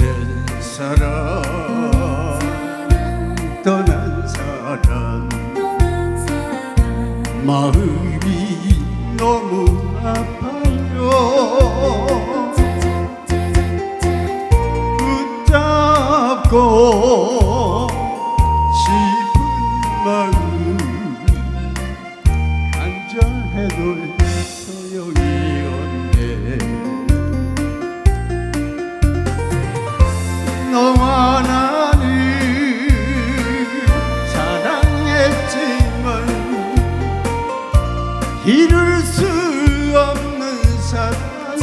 떠난 사람 떠난 사람. 마음이 너무 아파요. 이룰 수 없는 사랑에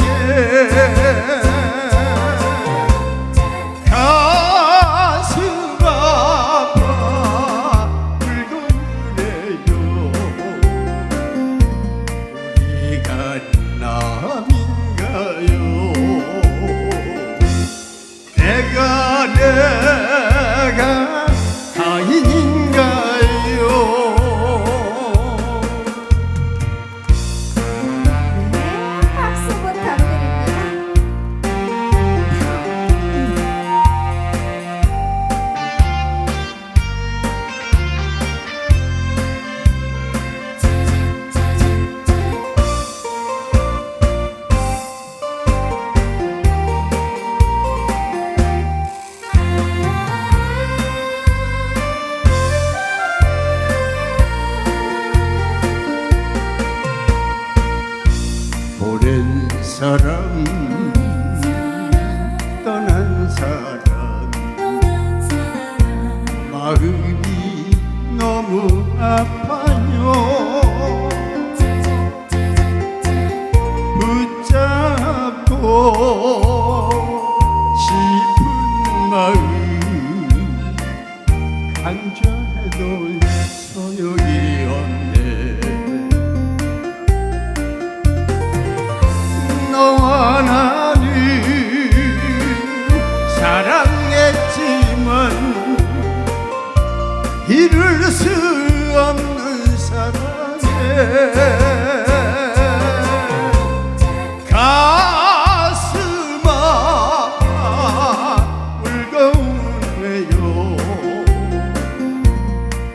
오랜 사랑 떠난 사랑 마음이 너무 아파요. 붙잡고 싶은 마음 간절해도 소용이 수 없는 사랑에 가슴 아파 울고 울네요.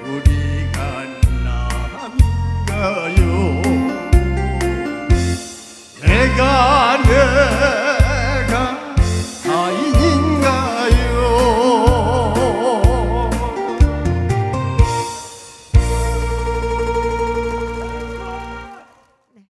우리가 남인가요